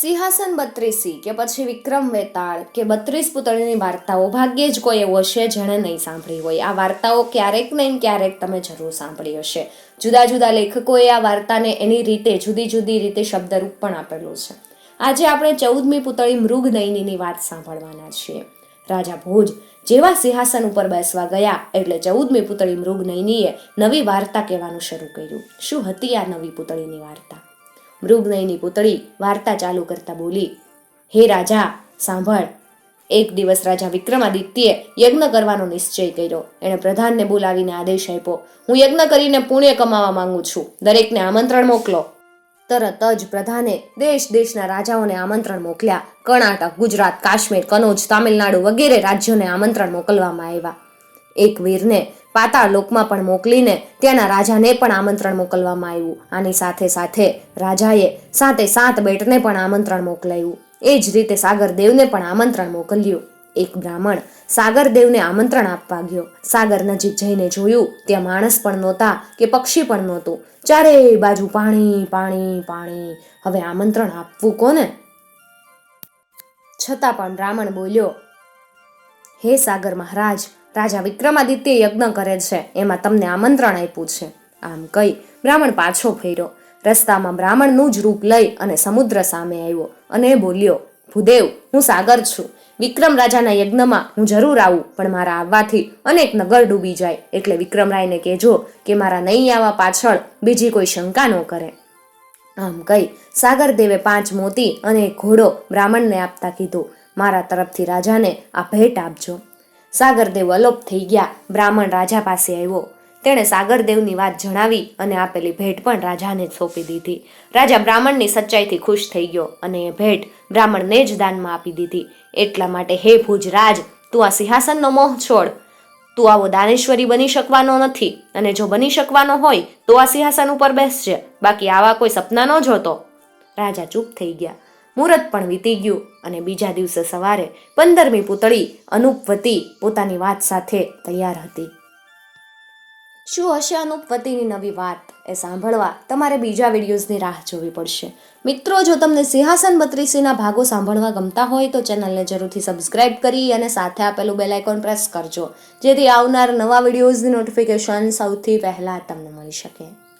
સિંહાસન બત્રીસી કે પછી વિક્રમ વેતાળ કે બત્રીસ પુતળીની વાર્તાઓ. ભાગ્યે જ કોઈ એવો છે જેણે નહીં સાંભળી હોય. આ વાર્તાઓ ક્યારેક નહીં ક્યારેક તમે જરૂર સાંભળી હશે. જુદા જુદા લેખકોએ આ વાર્તાને એની રીતે, જુદી જુદી રીતે શબ્દરૂપ પણ આપેલું છે. આજે આપણે ચૌદમી પુતળી મૃગનયનીની વાત સાંભળવાના છીએ. રાજા ભોજ જેવા સિંહાસન ઉપર બેસવા ગયા એટલે ચૌદમી પુતળી મૃગનયનીએ નવી વાર્તા કહેવાનું શરૂ કર્યું. શું હતી આ નવી પુતળીની વાર્તા? મૃગનયની પુતળી વાર્તા ચાલુ કરતા બોલી, હે રાજા, સાંભળ. એક દિવસ રાજા વિક્રમાદિત્યે યજ્ઞ કરવાનો નિશ્ચય કર્યો. એણે પ્રધાનને બોલાવીને આદેશ આપ્યો, હું યજ્ઞ કરીને પુણ્ય કમાવા માંગુ છું. દરેકને આમંત્રણ મોકલો. તરત જ પ્રધાને દેશ દેશના રાજાઓને આમંત્રણ મોકલ્યા. કર્ણાટક, ગુજરાત, કાશ્મીર, કનોજ, તામિલનાડુ વગેરે રાજ્યોને આમંત્રણ મોકલવામાં આવ્યા. એક વીરને પાતાળ લોકમાં પણ મોકલીને ત્યાંના રાજાને પણ આમંત્રણ મોકલવામાં આવ્યું. આની સાથે સાથે રાજાએ સાતે સાત બેટને પણ આમંત્રણ મોકલાયું. એ જ રીતે સાગરદેવને પણ આમંત્રણ મોકલ્યું. એક બ્રાહ્મણ સાગરદેવને આમંત્રણ આપવા ગયો. સાગર નજીક જઈને જોયું, ત્યાં માણસ પણ નહોતા કે પક્ષી પણ નહોતું. ચારે બાજુ પાણી પાણી પાણી. હવે આમંત્રણ આપવું કોને? છતાં પણ બ્રાહ્મણ બોલ્યો, હે સાગર મહારાજ રાજા વિક્રમાદિત્ય યજ્ઞ કરે છે. એમાં તમને આમંત્રણ આપ્યું છે. આમ કહી બ્રાહ્મણ પાછો ફેર્યો. રસ્તામાં બ્રાહ્મણનું જ રૂપ લઈ અને સમુદ્ર સામે આવ્યો અને બોલ્યો, ભૂદેવ, હું સાગર છું. વિક્રમ રાજાના યજ્ઞમાં હું જરૂર આવું, પણ મારા આવવાથી અનેક નગર ડૂબી જાય. એટલે વિક્રમરાયને કહેજો કે મારા નહીં આવવા પાછળ બીજી કોઈ શંકા ન કરે. આમ કહી સાગરદેવે પાંચ મોતી અને ઘોડો બ્રાહ્મણને આપતા કીધું. મારા તરફથી રાજાને આ ભેટ આપજો. સાગરદેવ અલોપ થઈ ગયા. બ્રાહ્મણ રાજા પાસે આવ્યો. તેણે સાગરદેવની વાત જણાવી અને આપેલી ભેટ પણ રાજાને જ સોંપી દીધી. રાજા બ્રાહ્મણની સચ્ચાઈથી ખુશ થઈ ગયો અને એ ભેટ બ્રાહ્મણને જ દાનમાં આપી દીધી. એટલા માટે, હે ભુજરાજ, તું આ સિંહાસનનો મોહ છોડ. તું આવો દાનેશ્વરી બની શકવાનો નથી અને જો બની શકવાનો હોય, તો આ સિંહાસન ઉપર બેસજે. બાકી આવા કોઈ સપના ન જોતો. રાજા ચૂપ થઈ ગયા. મુહૂર્ત પણ વીતી ગયું અને બીજા દિવસે સવારે પંદરમી પુતળી અનુપવતી પોતાની વાત સાથે તૈયાર હતી. શું હશે અનુપવતીની નવી વાત? એ સાંભળવા તમારે બીજા વિડીયોઝની રાહ જોવી પડશે. મિત્રો, જો તમને સિંહાસન બત્રીસીના ભાગો સાંભળવા ગમતા હોય તો ચેનલને જરૂરથી સબસ્ક્રાઇબ કરી અને સાથે આપેલું બેલ પ્રેસ કરજો. જેથી આવનાર નવા વિડીયોઝની નોટિફિકેશન સૌથી પહેલાં તમને મળી શકે.